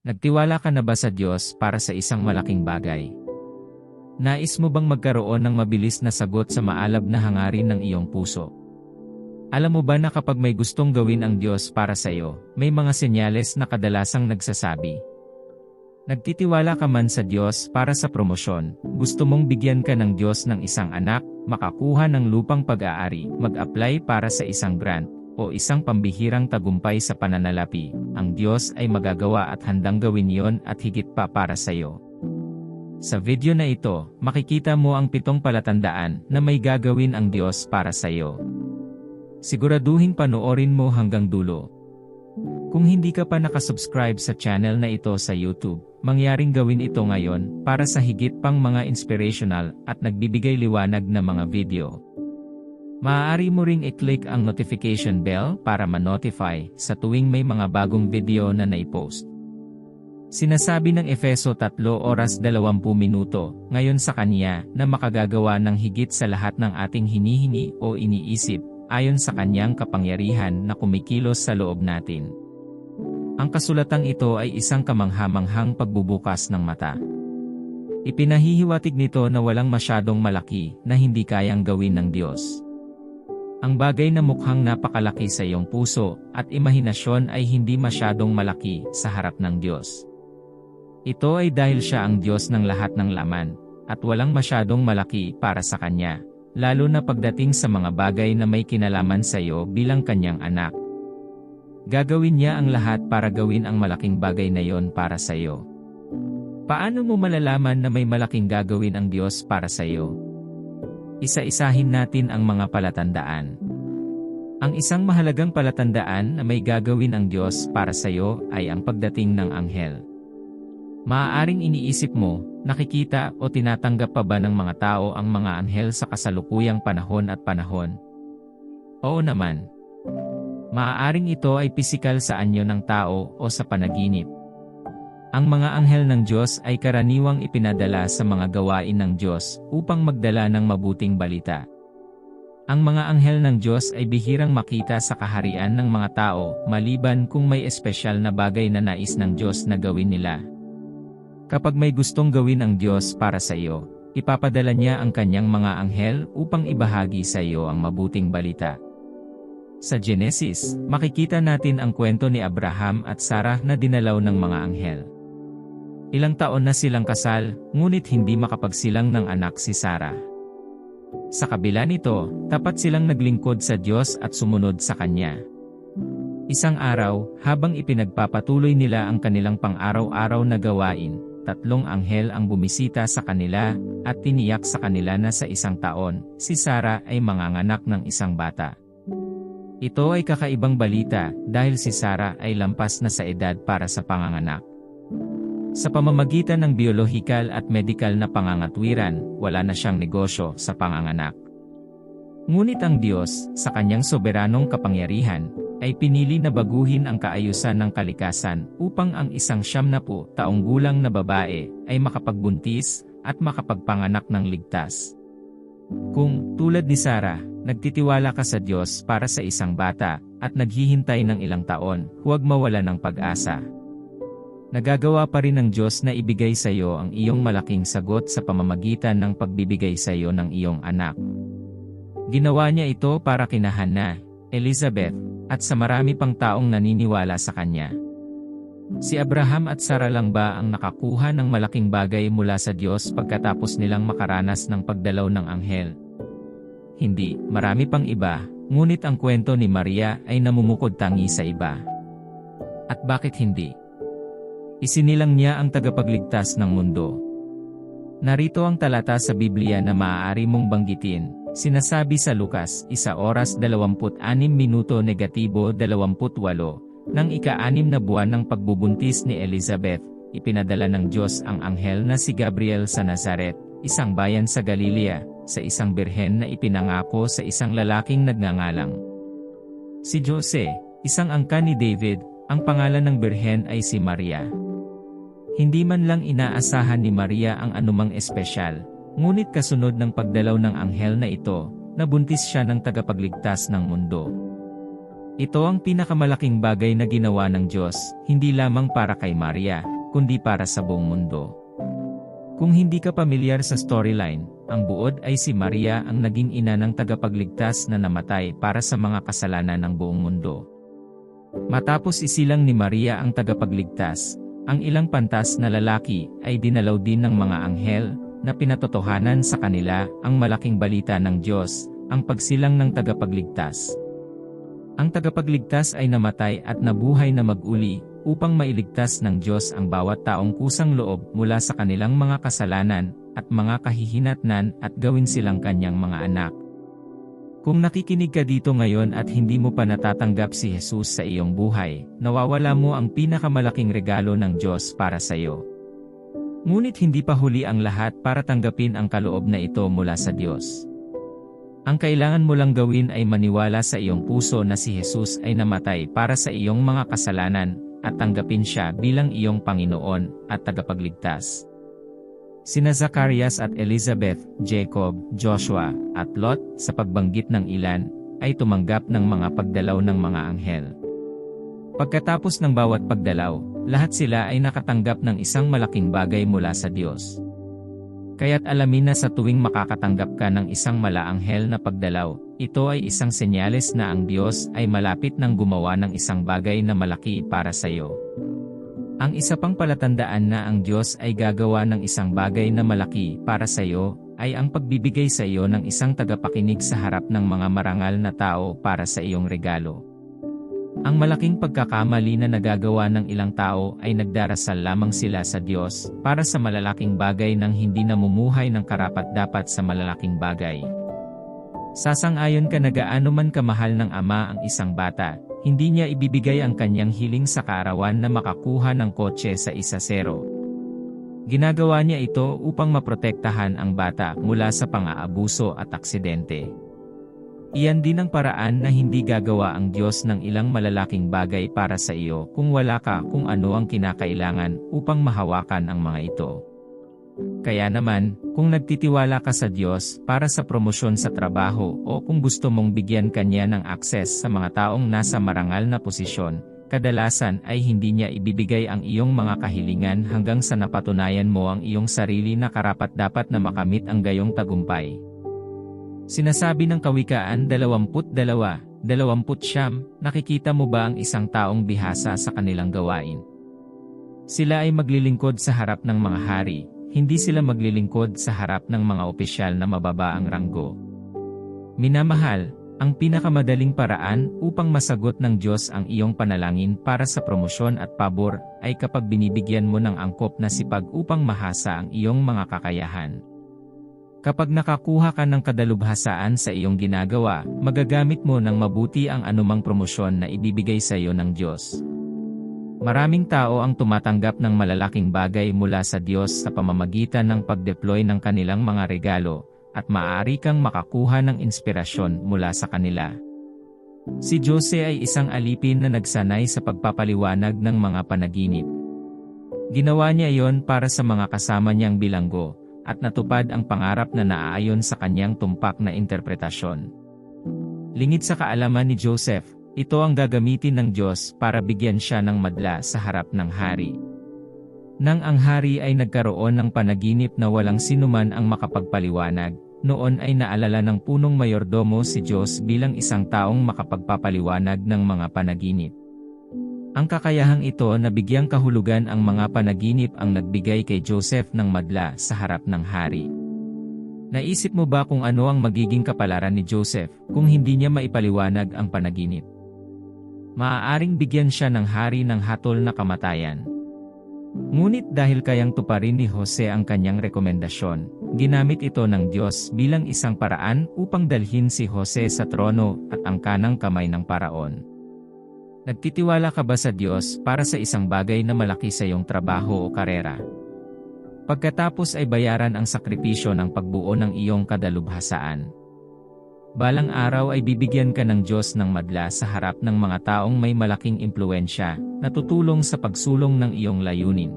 Nagtiwala ka na ba sa Diyos para sa isang malaking bagay? Nais mo bang magkaroon ng mabilis na sagot sa maalab na hangarin ng iyong puso? Alam mo ba na kapag may gustong gawin ang Diyos para sa iyo, may mga senyales na kadalasang nagsasabi? Nagtitiwala ka man sa Diyos para sa promosyon, gusto mong bigyan ka ng Diyos ng isang anak, makakuha ng lupang pag-aari, mag-apply para sa isang grant, o isang pambihirang tagumpay sa pananalapi, ang Diyos ay magagawa at handang gawin yon at higit pa para sa iyo. Sa video na ito, makikita mo ang pitong palatandaan na may gagawin ang Diyos para sa iyo. Siguraduhin panoorin mo hanggang dulo. Kung hindi ka pa nakasubscribe sa channel na ito sa YouTube, mangyaring gawin ito ngayon para sa higit pang mga inspirational at nagbibigay liwanag na mga video. Maaari mo ring i-click ang notification bell para ma-notify sa tuwing may mga bagong video na naipost. Sinasabi ng Efeso 3 oras 20 minuto, ngayon sa kanya, na makagagawa ng higit sa lahat ng ating hinihini o iniisip, ayon sa kanyang kapangyarihan na kumikilos sa loob natin. Ang kasulatang ito ay isang kamanghamanghang pagbubukas ng mata. Ipinahihiwatig nito na walang masyadong malaki na hindi kayang gawin ng Diyos. Ang bagay na mukhang napakalaki sa iyong puso at imahinasyon ay hindi masyadong malaki sa harap ng Diyos. Ito ay dahil siya ang Diyos ng lahat ng laman, at walang masyadong malaki para sa Kanya, lalo na pagdating sa mga bagay na may kinalaman sa iyo bilang Kanyang anak. Gagawin niya ang lahat para gawin ang malaking bagay na yon para sa iyo. Paano mo malalaman na may malaking gagawin ang Diyos para sa iyo? Isa-isahin natin ang mga palatandaan. Ang isang mahalagang palatandaan na may gagawin ang Diyos para sa iyo ay ang pagdating ng anghel. Maaaring iniisip mo, nakikita o tinatanggap pa ba ng mga tao ang mga anghel sa kasalukuyang panahon at panahon? Oo naman. Maaaring ito ay pisikal sa anyo ng tao o sa panaginip. Ang mga anghel ng Diyos ay karaniwang ipinadala sa mga gawain ng Diyos upang magdala ng mabuting balita. Ang mga anghel ng Diyos ay bihirang makita sa kaharian ng mga tao maliban kung may espesyal na bagay na nais ng Diyos na gawin nila. Kapag may gustong gawin ang Diyos para sa iyo, ipapadala niya ang kanyang mga anghel upang ibahagi sa iyo ang mabuting balita. Sa Genesis, makikita natin ang kwento ni Abraham at Sarah na dinalaw ng mga anghel. Ilang taon na silang kasal, ngunit hindi makapagsilang ng anak si Sarah. Sa kabila nito, tapat silang naglingkod sa Diyos at sumunod sa Kanya. Isang araw, habang ipinagpapatuloy nila ang kanilang pang-araw-araw na gawain, tatlong anghel ang bumisita sa kanila, at tiniyak sa kanila na sa isang taon, si Sarah ay manganganak ng isang bata. Ito ay kakaibang balita dahil si Sarah ay lampas na sa edad para sa panganganak. Sa pamamagitan ng biolohikal at medikal na pangangatwiran, wala na siyang negosyo sa panganganak. Ngunit ang Diyos, sa kanyang soberanong kapangyarihan, ay pinili na baguhin ang kaayusan ng kalikasan upang ang isang siyam na po taong gulang na babae ay makapagbuntis at makapagpanganak ng ligtas. Kung, tulad ni Sarah, nagtitiwala ka sa Diyos para sa isang bata at naghihintay ng ilang taon, huwag mawala ng pag-asa. Nagagawa pa rin ng Diyos na ibigay sa iyo ang iyong malaking sagot sa pamamagitan ng pagbibigay sa iyo ng iyong anak. Ginawa niya ito para kina Hannah, Elizabeth, at sa marami pang taong naniniwala sa kanya. Si Abraham at Sarah lang ba ang nakakuha ng malaking bagay mula sa Diyos pagkatapos nilang makaranas ng pagdalaw ng anghel? Hindi, marami pang iba, ngunit ang kwento ni Maria ay namumukod tangi sa iba. At bakit hindi? Isinilang niya ang tagapagligtas ng mundo. Narito ang talata sa Biblia na maaari mong banggitin. Sinasabi sa Lukas, isa oras 26 minuto negatibo 28, nang ika-anim na buwan ng pagbubuntis ni Elizabeth, ipinadala ng Diyos ang anghel na si Gabriel sa Nazaret, isang bayan sa Galilea, sa isang birhen na ipinangako sa isang lalaking nagngangalang. Si Jose, isang angka ni David, ang pangalan ng birhen ay si Maria. Hindi man lang inaasahan ni Maria ang anumang espesyal, ngunit kasunod ng pagdalaw ng anghel na ito, nabuntis siya ng tagapagligtas ng mundo. Ito ang pinakamalaking bagay na ginawa ng Diyos, hindi lamang para kay Maria, kundi para sa buong mundo. Kung hindi ka pamilyar sa storyline, ang buod ay si Maria ang naging ina ng tagapagligtas na namatay para sa mga kasalanan ng buong mundo. Matapos isilang ni Maria ang tagapagligtas, ang ilang pantas na lalaki ay dinalaw din ng mga anghel na pinatotohanan sa kanila ang malaking balita ng Diyos, ang pagsilang ng tagapagligtas. Ang tagapagligtas ay namatay at nabuhay na mag-uli upang mailigtas ng Diyos ang bawat taong kusang loob mula sa kanilang mga kasalanan at mga kahihinatnan at gawin silang kanyang mga anak. Kung nakikinig ka dito ngayon at hindi mo pa natatanggap si Jesus sa iyong buhay, nawawala mo ang pinakamalaking regalo ng Diyos para sa iyo. Ngunit hindi pa huli ang lahat para tanggapin ang kaloob na ito mula sa Diyos. Ang kailangan mo lang gawin ay maniwala sa iyong puso na si Jesus ay namatay para sa iyong mga kasalanan at tanggapin siya bilang iyong Panginoon at tagapagligtas. Sina Zacarias at Elizabeth, Jacob, Joshua, at Lot sa pagbanggit ng ilan ay tumanggap ng mga pagdalaw ng mga anghel. Pagkatapos ng bawat pagdalaw, lahat sila ay nakatanggap ng isang malaking bagay mula sa Diyos. Kaya't alamin na sa tuwing makakatanggap ka ng isang malaanghel na pagdalaw, ito ay isang senyales na ang Diyos ay malapit ng gumawa ng isang bagay na malaki para sa iyo. Ang isa pang palatandaan na ang Diyos ay gagawa ng isang bagay na malaki para sa iyo, ay ang pagbibigay sa iyo ng isang tagapakinig sa harap ng mga marangal na tao para sa iyong regalo. Ang malaking pagkakamali na nagagawa ng ilang tao ay nagdarasal lamang sila sa Diyos para sa malalaking bagay nang hindi namumuhay ng karapat-dapat sa malalaking bagay. Sasang-ayon ka na gaano man kamahal ng ama ang isang bata, hindi niya ibibigay ang kanyang hiling sa kaarawan na makakuha ng kotse sa isa zero. Ginagawa niya ito upang maprotektahan ang bata mula sa pang-aabuso at aksidente. Iyan din ang paraan na hindi gagawa ang Diyos ng ilang malalaking bagay para sa iyo kung wala ka kung ano ang kinakailangan upang mahawakan ang mga ito. Kaya naman, kung nagtitiwala ka sa Diyos para sa promosyon sa trabaho o kung gusto mong bigyan kanya ng akses sa mga taong nasa marangal na posisyon, kadalasan ay hindi niya ibibigay ang iyong mga kahilingan hanggang sa napatunayan mo ang iyong sarili na karapat-dapat na makamit ang gayong tagumpay. Sinasabi ng Kawikaan 22, 29, nakikita mo ba ang isang taong bihasa sa kanilang gawain? Sila ay maglilingkod sa harap ng mga hari, hindi sila maglilingkod sa harap ng mga opisyal na mababa ang ranggo. Minamahal, ang pinakamadaling paraan upang masagot ng Diyos ang iyong panalangin para sa promosyon at pabor ay kapag binibigyan mo ng angkop na sipag upang mahasa ang iyong mga kakayahan. Kapag nakakuha ka ng kadalubhasaan sa iyong ginagawa, magagamit mo ng mabuti ang anumang promosyon na ibibigay sa iyo ng Diyos. Maraming tao ang tumatanggap ng malalaking bagay mula sa Diyos sa pamamagitan ng pag-deploy ng kanilang mga regalo, at maaari kang makakuha ng inspirasyon mula sa kanila. Si Jose ay isang alipin na nagsanay sa pagpapaliwanag ng mga panaginip. Ginawa niya iyon para sa mga kasama niyang bilanggo, at natupad ang pangarap na naaayon sa kanyang tumpak na interpretasyon. Lingid sa kaalaman ni Joseph, ito ang gagamitin ng Diyos para bigyan siya ng madla sa harap ng hari. Nang ang hari ay nagkaroon ng panaginip na walang sinuman ang makapagpaliwanag, noon ay naalala ng punong mayordomo si Diyos bilang isang taong makapagpapaliwanag ng mga panaginip. Ang kakayahang ito na bigyang kahulugan ang mga panaginip ang nagbigay kay Joseph ng madla sa harap ng hari. Naisip mo ba kung ano ang magiging kapalaran ni Joseph kung hindi niya maipaliwanag ang panaginip? Maaaring bigyan siya ng hari ng hatol na kamatayan. Ngunit dahil kayang tuparin ni Jose ang kanyang rekomendasyon, ginamit ito ng Diyos bilang isang paraan upang dalhin si Jose sa trono at ang kanang kamay ng paraon. Nagtitiwala ka ba sa Diyos para sa isang bagay na malaki sa iyong trabaho o karera? Pagkatapos ay bayaran ang sakripisyo ng pagbuo ng iyong kadalubhasaan. Balang araw ay bibigyan ka ng Diyos ng madla sa harap ng mga taong may malaking impluensya na tutulong sa pagsulong ng iyong layunin.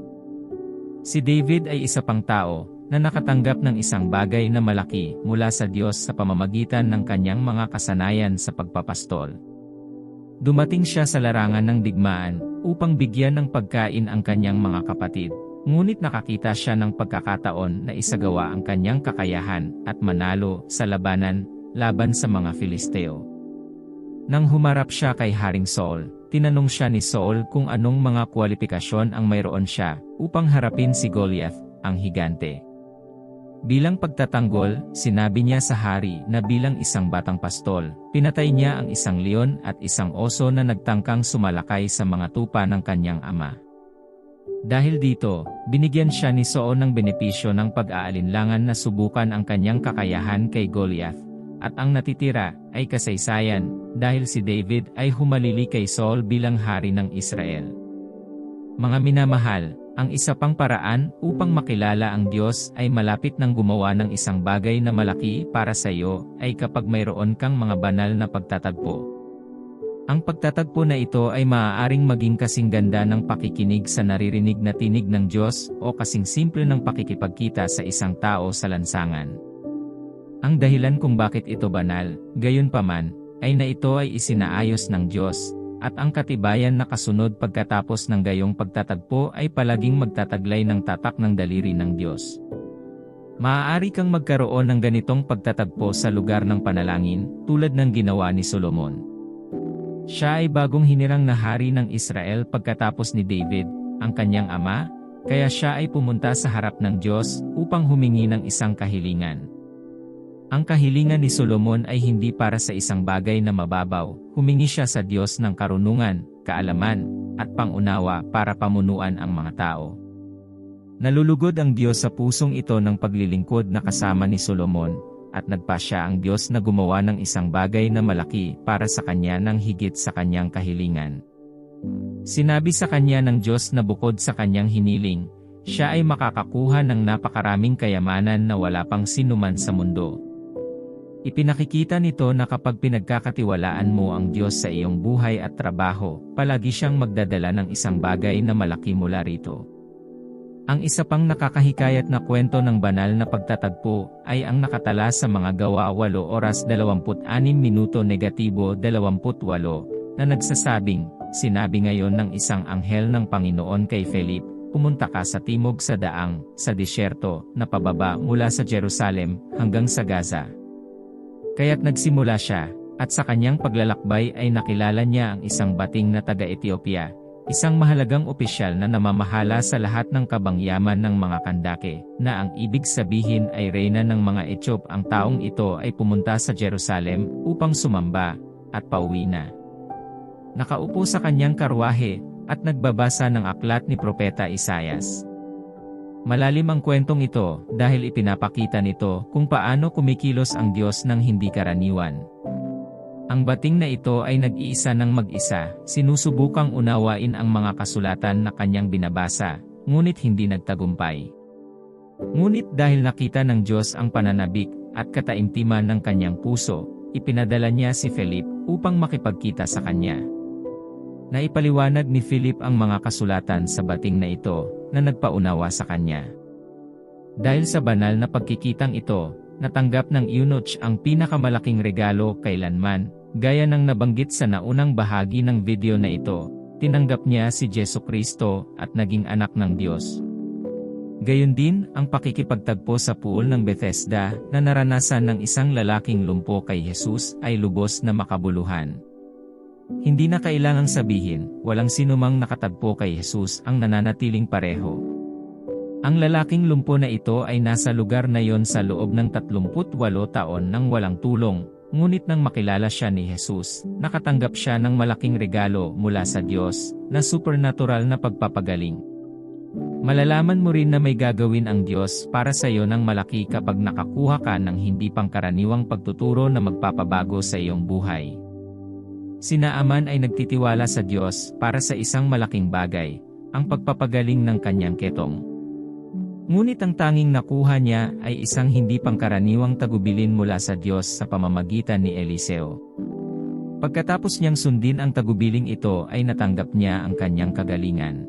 Si David ay isa pang tao na nakatanggap ng isang bagay na malaki mula sa Diyos sa pamamagitan ng kanyang mga kasanayan sa pagpapastol. Dumating siya sa larangan ng digmaan upang bigyan ng pagkain ang kanyang mga kapatid. Ngunit nakakita siya ng pagkakataon na isagawa ang kanyang kakayahan at manalo sa labanan laban sa mga Filisteo. Nang humarap siya kay Haring Saul, tinanong siya ni Saul kung anong mga kwalifikasyon ang mayroon siya upang harapin si Goliath, ang higante. Bilang pagtatanggol, sinabi niya sa hari na bilang isang batang pastol, pinatay niya ang isang leon at isang oso na nagtangkang sumalakay sa mga tupa ng kanyang ama. Dahil dito, binigyan siya ni Saul ng benepisyo ng pag-aalinlangan na subukan ang kanyang kakayahan kay Goliath, at ang natitira ay kasaysayan dahil si David ay humalili kay Saul bilang hari ng Israel. Mga minamahal, ang isa pang paraan upang makilala ang Diyos ay malapit ng gumawa ng isang bagay na malaki para sa iyo ay kapag mayroon kang mga banal na pagtatagpo. Ang pagtatagpo na ito ay maaaring maging kasing ganda ng pakikinig sa naririnig na tinig ng Diyos o kasing simple ng pakikipagkita sa isang tao sa lansangan. Ang dahilan kung bakit ito banal, gayon paman, ay na ito ay isinaayos ng Diyos, at ang katibayan na kasunod pagkatapos ng gayong pagtatagpo ay palaging magtataglay ng tatak ng daliri ng Diyos. Maaari kang magkaroon ng ganitong pagtatagpo sa lugar ng panalangin, tulad ng ginawa ni Solomon. Siya ay bagong hinirang na hari ng Israel pagkatapos ni David, ang kanyang ama, kaya siya ay pumunta sa harap ng Diyos upang humingi ng isang kahilingan. Ang kahilingan ni Solomon ay hindi para sa isang bagay na mababaw, humingi siya sa Diyos ng karunungan, kaalaman, at pangunawa para pamunuan ang mga tao. Nalulugod ang Diyos sa pusong ito ng paglilingkod na kasama ni Solomon, at nagpa siya ang Diyos na gumawa ng isang bagay na malaki para sa kanya ng higit sa kanyang kahilingan. Sinabi sa kanya ng Diyos na bukod sa kanyang hiniling, siya ay makakakuha ng napakaraming kayamanan na wala pang sinuman sa mundo. Ipinakikita nito na kapag pinagkakatiwalaan mo ang Diyos sa iyong buhay at trabaho, palagi siyang magdadala ng isang bagay na malaki mula rito. Ang isa pang nakakahikayat na kwento ng banal na pagtatagpo ay ang nakatala sa mga gawa 8 oras 26 minuto negatibo 28 na nagsasabing, sinabi ngayon ng isang anghel ng Panginoon kay Philip, pumunta ka sa timog sa daang, sa disyerto, na pababa mula sa Jerusalem hanggang sa Gaza. Kaya't nagsimula siya, at sa kanyang paglalakbay ay nakilala niya ang isang bating na taga-Ethiopia, Isang mahalagang opisyal na namamahala sa lahat ng kabangyaman ng mga kandake, na ang ibig sabihin ay reyna ng mga Ethiop ang taong ito ay pumunta sa Jerusalem upang sumamba, at pauwi na. Nakaupo sa kanyang karwahe, at nagbabasa ng aklat ni Propeta Isayas. Malalim ang kwentong ito dahil ipinapakita nito kung paano kumikilos ang Diyos ng hindi karaniwan. Ang bating na ito ay nag-iisa ng mag-isa, sinusubukang unawain ang mga kasulatan na kanyang binabasa, ngunit hindi nagtagumpay. Ngunit dahil nakita ng Diyos ang pananabik at kataimtiman ng kanyang puso, ipinadala niya si Philip upang makipagkita sa kanya. Naipaliwanag ni Philip ang mga kasulatan sa bating na ito na nagpaunawa sa kanya. Dahil sa banal na pagkikitang ito, natanggap ng eunuch ang pinakamalaking regalo kailanman, gaya ng nabanggit sa naunang bahagi ng video na ito, tinanggap niya si Jesu Kristo at naging anak ng Diyos. Gayon din ang pakikipagtagpo sa pool ng Bethesda na naranasan ng isang lalaking lumpo kay Jesus ay lubos na makabuluhan. Hindi na kailangang sabihin, walang sinumang nakatagpo kay Jesus ang nananatiling pareho. Ang lalaking lumpo na ito ay nasa lugar na yon sa loob ng 38 taon nang walang tulong, ngunit nang makilala siya ni Jesus, nakatanggap siya ng malaking regalo mula sa Diyos, na supernatural na pagpapagaling. Malalaman mo rin na may gagawin ang Diyos para sa iyo ng malaki kapag nakakuha ka ng hindi pangkaraniwang pagtuturo na magpapabago sa iyong buhay. Sina Aman ay nagtitiwala sa Diyos para sa isang malaking bagay, ang pagpapagaling ng kanyang ketong. Ngunit ang tanging nakuha niya ay isang hindi pangkaraniwang tagubilin mula sa Diyos sa pamamagitan ni Eliseo. Pagkatapos niyang sundin ang tagubiling ito ay natanggap niya ang kanyang kagalingan.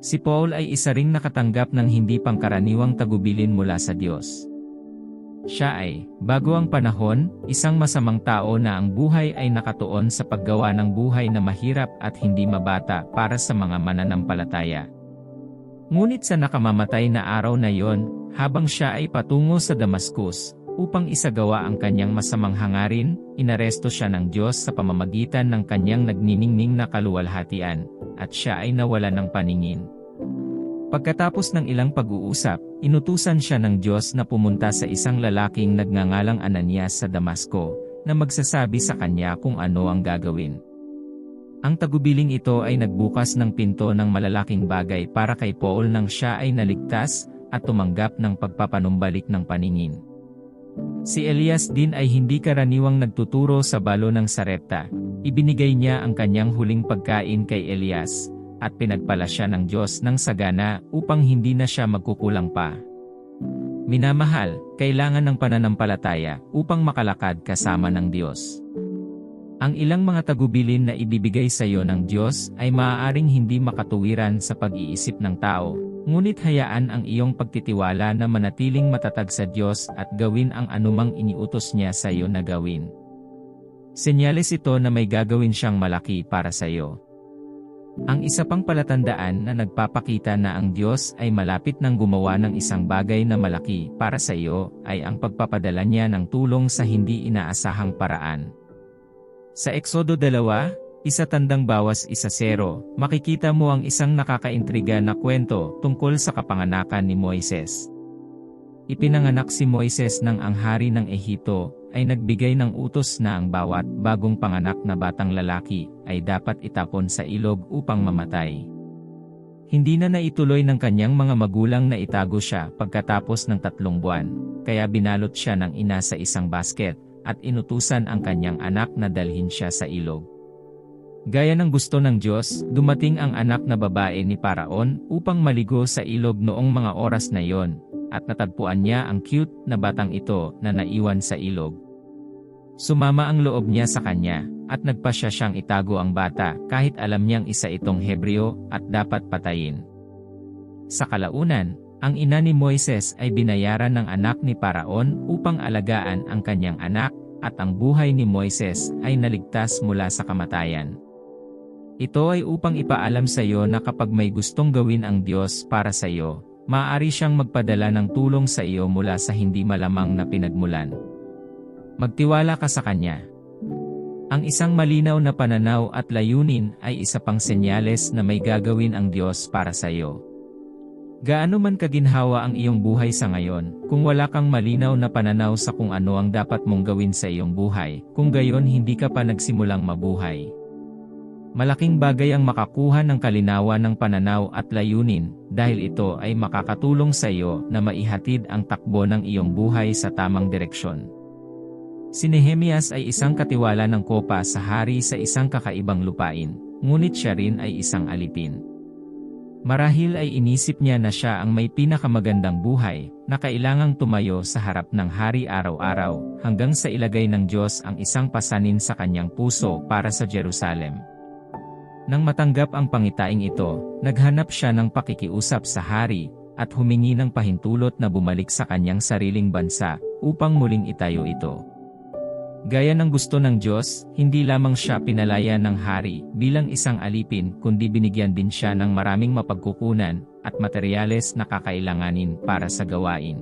Si Paul ay isa ring nakatanggap ng hindi pangkaraniwang tagubilin mula sa Diyos. Siya ay, bago ang panahon, isang masamang tao na ang buhay ay nakatuon sa paggawa ng buhay na mahirap at hindi mabata para sa mga mananampalataya. Ngunit sa nakamamatay na araw na yon, habang siya ay patungo sa Damascus, upang isagawa ang kanyang masamang hangarin, inaresto siya ng Diyos sa pamamagitan ng kanyang nagniningning na kaluwalhatian, at siya ay nawala ng paningin. Pagkatapos ng ilang pag-uusap, inutusan siya ng Diyos na pumunta sa isang lalaking nagngangalang Ananias sa Damasco, na magsasabi sa kanya kung ano ang gagawin. Ang tagubiling ito ay nagbukas ng pinto ng malalaking bagay para kay Paul nang siya ay naligtas at tumanggap ng pagpapanumbalik ng paningin. Si Elias din ay hindi karaniwang nagtuturo sa balo ng Sarepta. Ibinigay niya ang kanyang huling pagkain kay Elias, at pinagpala siya ng Diyos ng sagana upang hindi na siya magkukulang pa. Minamahal, kailangan ng pananampalataya upang makalakad kasama ng Diyos. Ang ilang mga tagubilin na ibibigay sa iyo ng Diyos ay maaaring hindi makatuwiran sa pag-iisip ng tao, ngunit hayaan ang iyong pagtitiwala na manatiling matatag sa Diyos at gawin ang anumang iniutos niya sa iyo na gawin. Senyales ito na may gagawin siyang malaki para sa iyo. Ang isa pang palatandaan na nagpapakita na ang Diyos ay malapit ng gumawa ng isang bagay na malaki para sa iyo ay ang pagpapadala niya ng tulong sa hindi inaasahang paraan. Sa Eksodo 2, isa tandang bawas isa zero, makikita mo ang isang nakakaintriga na kwento tungkol sa kapanganakan ni Moises. Ipinanganak si Moises ng ang hari ng Ehipto, ay nagbigay ng utos na ang bawat bagong panganak na batang lalaki ay dapat itapon sa ilog upang mamatay. Hindi na naituloy ng kanyang mga magulang na itago siya pagkatapos ng tatlong buwan, kaya binalot siya ng ina sa isang basket, at inutusan ang kanyang anak na dalhin siya sa ilog. Gaya ng gusto ng Diyos, dumating ang anak na babae ni Paraon upang maligo sa ilog noong mga oras na yon, at natagpuan niya ang cute na batang ito na naiwan sa ilog. Sumama ang loob niya sa kanya, at nagpasya siyang itago ang bata kahit alam niyang isa itong Hebreo at dapat patayin. Sa kalaunan, ang ina ni Moises ay binayaran ng anak ni Paraon upang alagaan ang kanyang anak, at ang buhay ni Moises ay naligtas mula sa kamatayan. Ito ay upang ipaalam sa iyo na kapag may gustong gawin ang Diyos para sa iyo, maaari siyang magpadala ng tulong sa iyo mula sa hindi malamang na pinagmulan. Magtiwala ka sa Kanya. Ang isang malinaw na pananaw at layunin ay isa pang senyales na may gagawin ang Diyos para sa iyo. Gaano man kaginhawa ang iyong buhay sa ngayon, kung wala kang malinaw na pananaw sa kung ano ang dapat mong gawin sa iyong buhay, kung gayon hindi ka pa nagsimulang mabuhay. Malaking bagay ang makakuha ng kalinawan ng pananaw at layunin, dahil ito ay makakatulong sa iyo na maihatid ang takbo ng iyong buhay sa tamang direksyon. Si Nehemias ay isang katiwala ng kopa sa hari sa isang kakaibang lupain, ngunit siya rin ay isang alipin. Marahil ay inisip niya na siya ang may pinakamagandang buhay, na kailangang tumayo sa harap ng hari araw-araw, hanggang sa ilagay ng Diyos ang isang pasanin sa kanyang puso para sa Jerusalem. Nang matanggap ang pangitaing ito, naghanap siya ng pakikiusap sa hari, at humingi ng pahintulot na bumalik sa kanyang sariling bansa, upang muling itayo ito. Gaya ng gusto ng Diyos, hindi lamang siya pinalaya ng hari bilang isang alipin kundi binigyan din siya ng maraming mapagkukunan at materyales na kakailanganin para sa gawain.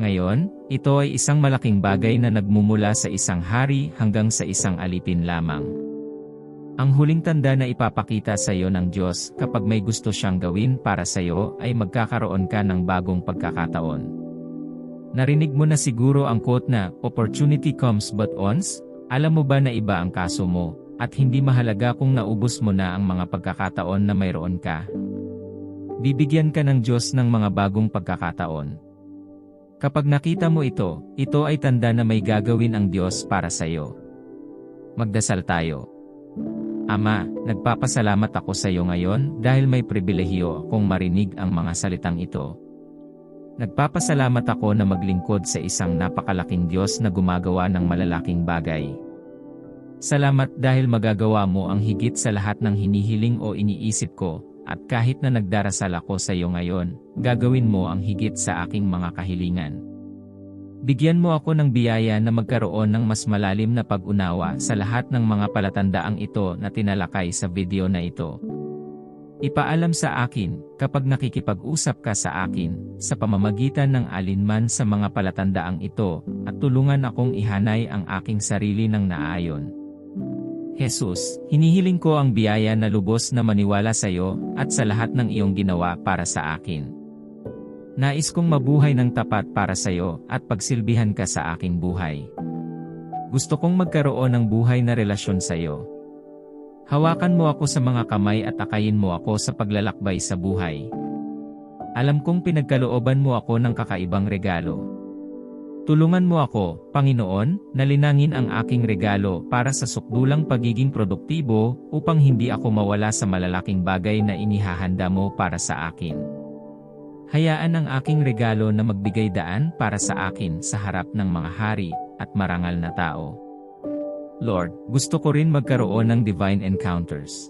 Ngayon, ito ay isang malaking bagay na nagmumula sa isang hari hanggang sa isang alipin lamang. Ang huling tanda na ipapakita sa iyo ng Diyos kapag may gusto siyang gawin para sa iyo ay magkakaroon ka ng bagong pagkakataon. Narinig mo na siguro ang quote na, Opportunity comes but once? Alam mo ba na iba ang kaso mo, at hindi mahalaga kung naubos mo na ang mga pagkakataon na mayroon ka? Bibigyan ka ng Diyos ng mga bagong pagkakataon. Kapag nakita mo ito, ito ay tanda na may gagawin ang Diyos para sa iyo. Magdasal tayo. Ama, nagpapasalamat ako sa iyo ngayon dahil may pribilehiyo akong marinig ang mga salitang ito. Nagpapasalamat ako na maglingkod sa isang napakalaking Diyos na gumagawa ng malalaking bagay. Salamat dahil magagawa mo ang higit sa lahat ng hinihiling o iniisip ko, at kahit na nagdarasal ako sa iyo ngayon, gagawin mo ang higit sa aking mga kahilingan. Bigyan mo ako ng biyaya na magkaroon ng mas malalim na pag-unawa sa lahat ng mga palatandaang ito na tinalakay sa video na ito. Ipaalam sa akin, kapag nakikipag-usap ka sa akin, sa pamamagitan ng alinman sa mga palatandaang ito, at tulungan akong ihanay ang aking sarili ng naayon. Jesus, hinihiling ko ang biyaya na lubos na maniwala sa iyo at sa lahat ng iyong ginawa para sa akin. Nais kong mabuhay ng tapat para sa iyo at pagsilbihan ka sa aking buhay. Gusto kong magkaroon ng buhay na relasyon sa iyo. Hawakan mo ako sa mga kamay at akayin mo ako sa paglalakbay sa buhay. Alam kong pinagkalooban mo ako ng kakaibang regalo. Tulungan mo ako, Panginoon, na linangin ang aking regalo para sa sukdulang pagiging produktibo upang hindi ako mawala sa malalaking bagay na inihahanda mo para sa akin. Hayaan ang aking regalo na magbigay daan para sa akin sa harap ng mga hari at marangal na tao. Lord, gusto ko rin magkaroon ng divine encounters.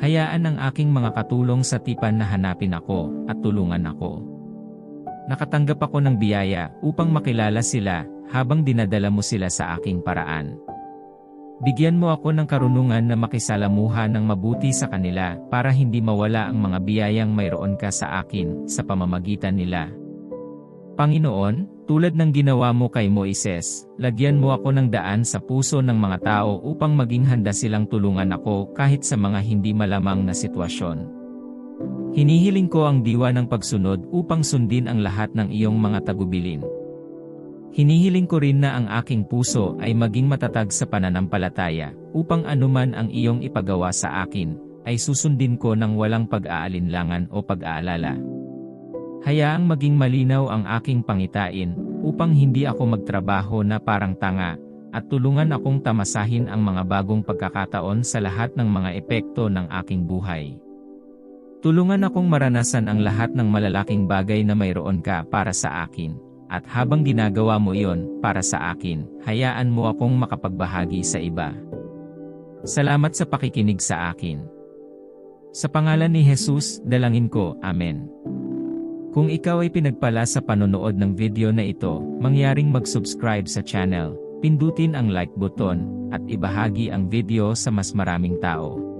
Hayaan ang aking mga katulong sa tipan na hanapin ako at tulungan ako. Nakatanggap ako ng biyaya upang makilala sila habang dinadala mo sila sa aking paraan. Bigyan mo ako ng karunungan na makisalamuha ng mabuti sa kanila para hindi mawala ang mga biyayang mayroon ka sa akin sa pamamagitan nila. Panginoon, tulad ng ginawa mo kay Moises, lagyan mo ako ng daan sa puso ng mga tao upang maging handa silang tulungan ako kahit sa mga hindi malamang na sitwasyon. Hinihiling ko ang diwa ng pagsunod upang sundin ang lahat ng iyong mga tagubilin. Hinihiling ko rin na ang aking puso ay maging matatag sa pananampalataya, upang anuman ang iyong ipagawa sa akin, ay susundin ko ng walang pag-aalinlangan o pag-aalala. Hayaang maging malinaw ang aking pangitain, upang hindi ako magtrabaho na parang tanga, at tulungan akong tamasahin ang mga bagong pagkakataon sa lahat ng mga epekto ng aking buhay. Tulungan akong maranasan ang lahat ng malalaking bagay na mayroon ka para sa akin, at habang ginagawa mo iyon para sa akin, hayaan mo akong makapagbahagi sa iba. Salamat sa pakikinig sa akin. Sa pangalan ni Jesus, dalangin ko, Amen. Kung ikaw ay pinagpala sa panonood ng video na ito, mangyaring mag-subscribe sa channel, pindutin ang like button, at ibahagi ang video sa mas maraming tao.